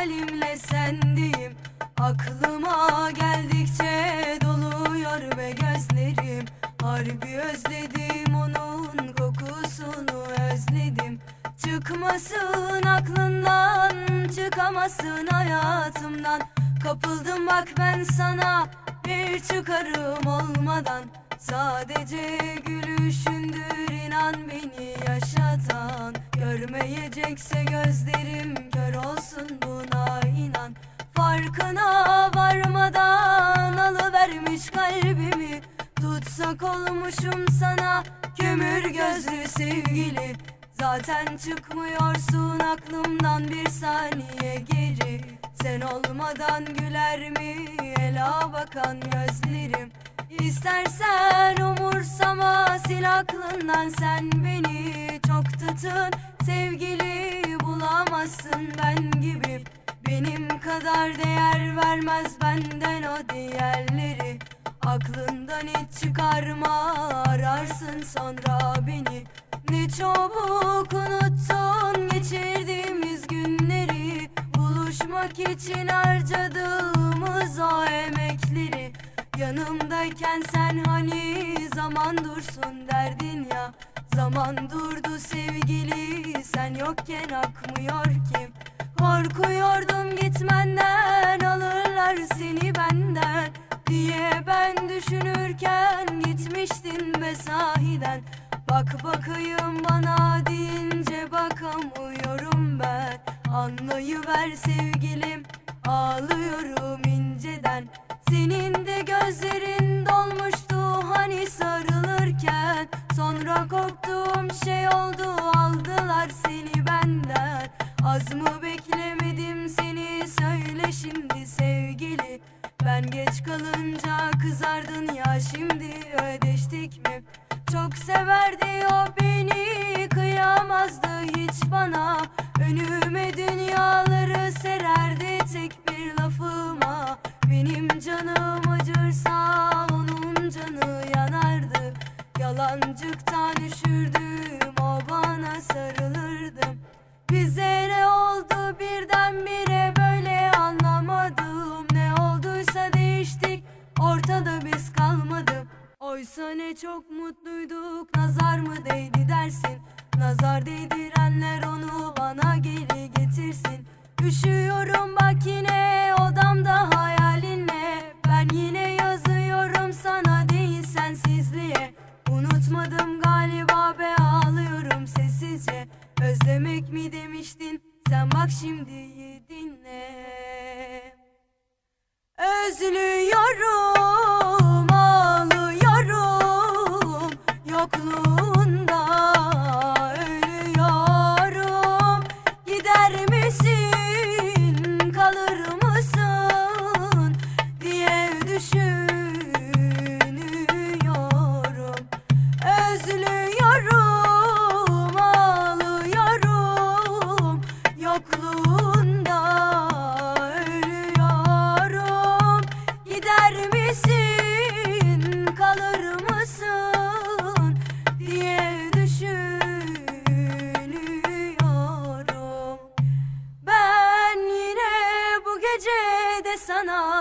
halimle sendeyim Aklıma geldikçe doluyor ve gözlerim. Harbi özledim onun kokusunu özledim. Çıkmasın aklından çıkamasın hayatımdan. Kapıldım bak ben sana bir çıkarım olmadan. Sadece gülüşündür inan beni yaşatan. Görmeyecekse gözlerim kör olsun inan Farkına varmadan alıvermiş kalbimi. Tutsak olmuşum sana kömür gözlü sevgili. Zaten çıkmıyorsun aklımdan bir saniye geri. Sen olmadan güler mi? Ela bakan gözlerim. İstersen umursama sil aklından sen beni. Çok tutun sevgili bulamazsın ben gibi Benim kadar değer vermez benden o diğerleri. Aklından hiç çıkarma ararsın sonra beni. Ne çabuk unuttun geçirdiğimiz günleri. Buluşmak için harcadığımız o emekleri. Yanımdayken sen hani zaman dursun derdin ya. Zaman durdu sevgili sen yokken akmıyor ki Korkuyordum gitmenden alırlar seni benden Diye ben düşünürken gitmiştin be sahiden Bak bakayım bana deyince bakamıyorum ben. Anlayıver sevgilim ağlıyorum inceden. Senin de gözlerin dolmuştu hani sarılırken. Sonra korktuğum şey oldu aldılar seni benden Az mı beklemedim seni? Söyle şimdi sevgili. Ben geç kalınca kızardın ya şimdi ödeştik mi? Çok severdi o beni kıyamazdı hiç bana. Önüme dünyaları sererdi tek bir lafıma. Benim canım acırsa onun canı yanardı. Yalancıktan üşürdüm o bana sarılırdım Bize ne oldu birdenbire böyle anlamadım. Ne olduysa değiştik ortada biz kalmadık. Oysa ne çok mutluyduk nazar mı değdi dersin? Nazar değdirenler onu bana geri getirsin. Üşüyorum bak yine odamda hayalinle. Ben yine yazıyorum sana değil sensizliğe. Unutmadım Özlemek mi demiştin? Sen bak şimdi dinle Özlüyorum, de